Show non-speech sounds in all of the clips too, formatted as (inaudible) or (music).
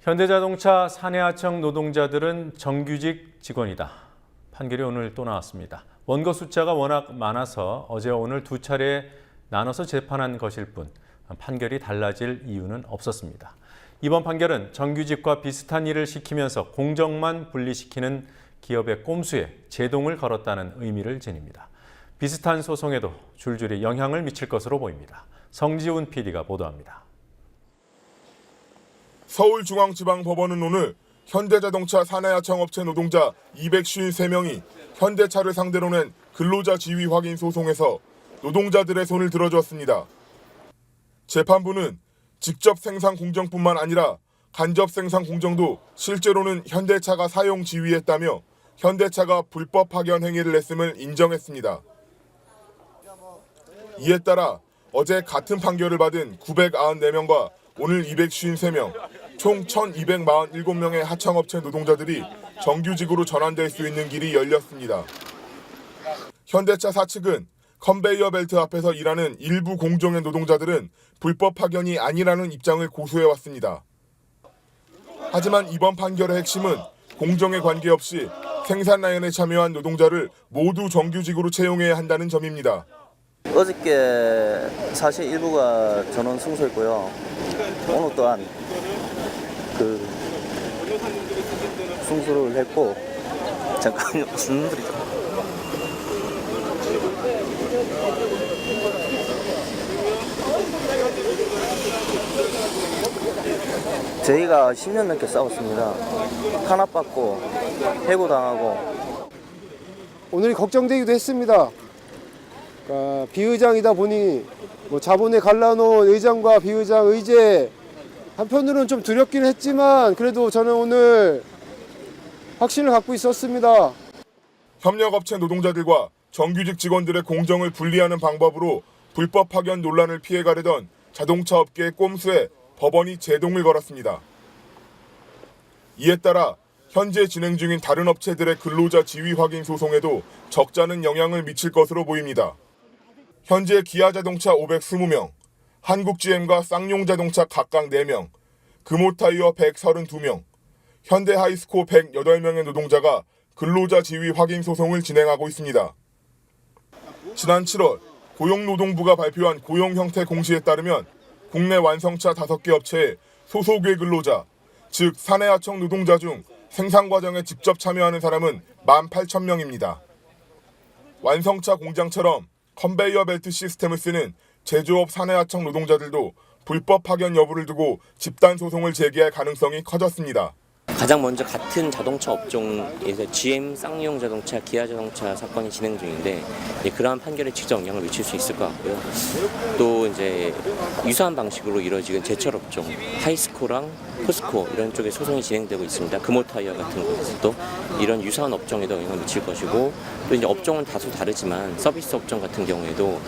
현대자동차 사내하청 노동자들은 정규직 직원이다. 판결이 오늘 또 나왔습니다. 원고 숫자가 워낙 많아서 어제와 오늘 두 차례 나눠서 재판한 것일 뿐 판결이 달라질 이유는 없었습니다. 이번 판결은 정규직과 비슷한 일을 시키면서 공정만 분리시키는 기업의 꼼수에 제동을 걸었다는 의미를 지닙니다. 비슷한 소송에도 줄줄이 영향을 미칠 것으로 보입니다. 성지훈 PD가 보도합니다. 서울중앙지방법원은 오늘 현대자동차 사내하청업체 노동자 253명이 현대차를 상대로 낸 근로자 지위 확인 소송에서 노동자들의 손을 들어주었습니다. 재판부는 직접 생산 공정뿐만 아니라 간접 생산 공정도 실제로는 현대차가 사용 지휘했다며 현대차가 불법 파견 행위를 했음을 인정했습니다. 이에 따라 어제 같은 판결을 받은 994명과 오늘 253명, 총 1247명의 하청업체 노동자들이 정규직으로 전환될 수 있는 길이 열렸습니다. 현대차 사측은 컨베이어 벨트 앞에서 일하는 일부 공정의 노동자들은 불법 파견이 아니라는 입장을 고수해왔습니다. 하지만 이번 판결의 핵심은 공정에 관계없이 생산 라인에 참여한 노동자를 모두 정규직으로 채용해야 한다는 점입니다. 어저께 사실 일부가 전원 승소했고요. 오늘 또한 그 승소를 했고 잠깐만요 (laughs) 무슨 소리죠? 저희가 10년 넘게 싸웠습니다. 탄압받고 해고당하고 오늘 걱정되기도 했습니다. 그러니까 비의장이다 보니 뭐 자본에 갈라놓은 의장과 비의장 의제 한편으로는 좀 두렵긴 했지만 그래도 저는 오늘 확신을 갖고 있었습니다. 협력업체 노동자들과 정규직 직원들의 공정을 분리하는 방법으로 불법 파견 논란을 피해가려던 자동차 업계의 꼼수에 법원이 제동을 걸었습니다. 이에 따라 현재 진행 중인 다른 업체들의 근로자 지위 확인 소송에도 적잖은 영향을 미칠 것으로 보입니다. 현재 기아자동차 520명, 한국GM과 쌍용자동차 각각 4명, 금호타이어 132명, 현대하이스코 108명의 노동자가 근로자 지위 확인 소송을 진행하고 있습니다. 지난 7월 고용노동부가 발표한 고용 형태 공시에 따르면 국내 완성차 5개 업체의 소속의 근로자, 즉 사내하청 노동자 중 생산 과정에 직접 참여하는 사람은 18,000명입니다. 완성차 공장처럼 컨베이어 벨트 시스템을 쓰는 제조업 사내하청 노동자들도 불법 파견 여부를 두고 집단 소송을 제기할 가능성이 커졌습니다. 가장 먼저 같은 자동차 업종에서 GM 쌍용 자동차, 기아 자동차 사건이 진행 중인데 그러한 판결에 직접 영향을 미칠 수 있을 것 같고요. 또 이제 유사한 방식으로 이루어지는 제철 업종, 하이스코랑 포스코 이런 쪽에 소송이 진행되고 있습니다. 금호타이어 같은 곳에서도 이런 유사한 업종에도 영향을 미칠 것이고 또 이제 업종은 다소 다르지만 서비스 업종 같은 경우에도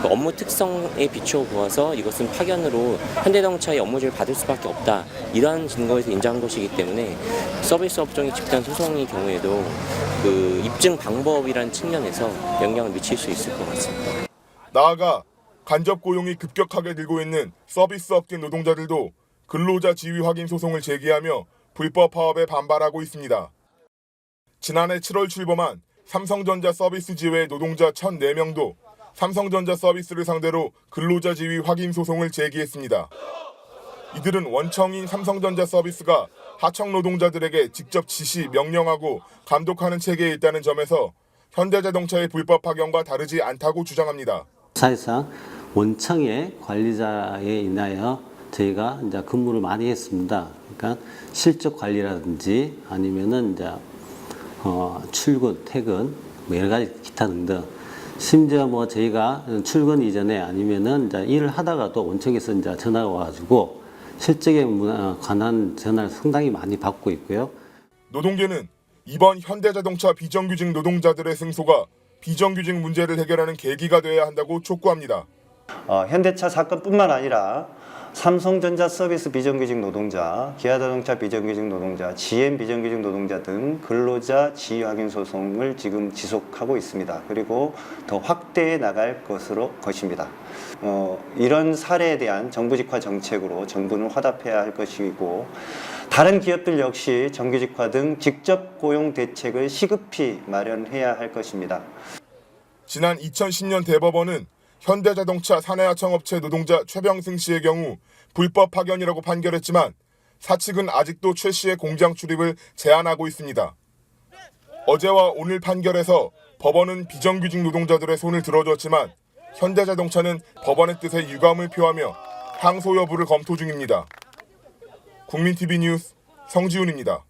그 업무 특성에 비추어 보아서 이것은 파견으로 현대자동차의 업무지를 받을 수밖에 없다 이러한 증거에서 인정한 것이기 때문에 서비스 업종이 집단 소송의 경우에도 그 입증 방법이라는 측면에서 영향을 미칠 수 있을 것 같습니다. 나아가 간접 고용이 급격하게 늘고 있는 서비스 업계 노동자들도 근로자 지위 확인 소송을 제기하며 불법 파업에 반발하고 있습니다. 지난해 7월 출범한 삼성전자 서비스 지회 노동자 1,004명도 삼성전자 서비스를 상대로 근로자 지위 확인 소송을 제기했습니다. 이들은 원청인 삼성전자 서비스가 하청 노동자들에게 직접 지시, 명령하고 감독하는 체계에 있다는 점에서 현대자동차의 불법 파견과 다르지 않다고 주장합니다. 사실상 원청의 관리자에 인하여 저희가 이제 근무를 많이 했습니다. 그러니까 실적 관리라든지 아니면은 이제 어, 출근, 퇴근, 뭐 여러 가지 기타 등등. 심지어 뭐 저희가 출근 이전에 아니면은 이제 일을 하다가도 원청에서 이제 전화가 와가지고 실적에 문- 관한 전화를 상당히 많이 받고 있고요. 노동계는 이번 현대자동차 비정규직 노동자들의 승소가 비정규직 문제를 해결하는 계기가 되어야 한다고 촉구합니다. 어, 현대차 사건뿐만 아니라 삼성전자 서비스 비정규직 노동자, 기아자동차 비정규직 노동자, GM 비정규직 노동자 등 근로자 지위 확인 소송을 지금 지속하고 있습니다. 그리고 더 확대해 나갈 것으로 것입니다. 어, 이런 사례에 대한 정부직화 정책으로 정부는 화답해야 할 것이고 다른 기업들 역시 정규직화 등 직접 고용 대책을 시급히 마련해야 할 것입니다. 지난 2010년 대법원은 현대자동차 사내하청업체 노동자 최병승 씨의 경우 불법 파견이라고 판결했지만 사측은 아직도 최 씨의 공장 출입을 제한하고 있습니다. 어제와 오늘 판결에서 법원은 비정규직 노동자들의 손을 들어줬지만 현대자동차는 법원의 뜻에 유감을 표하며 항소 여부를 검토 중입니다. 국민TV 뉴스 성지훈입니다.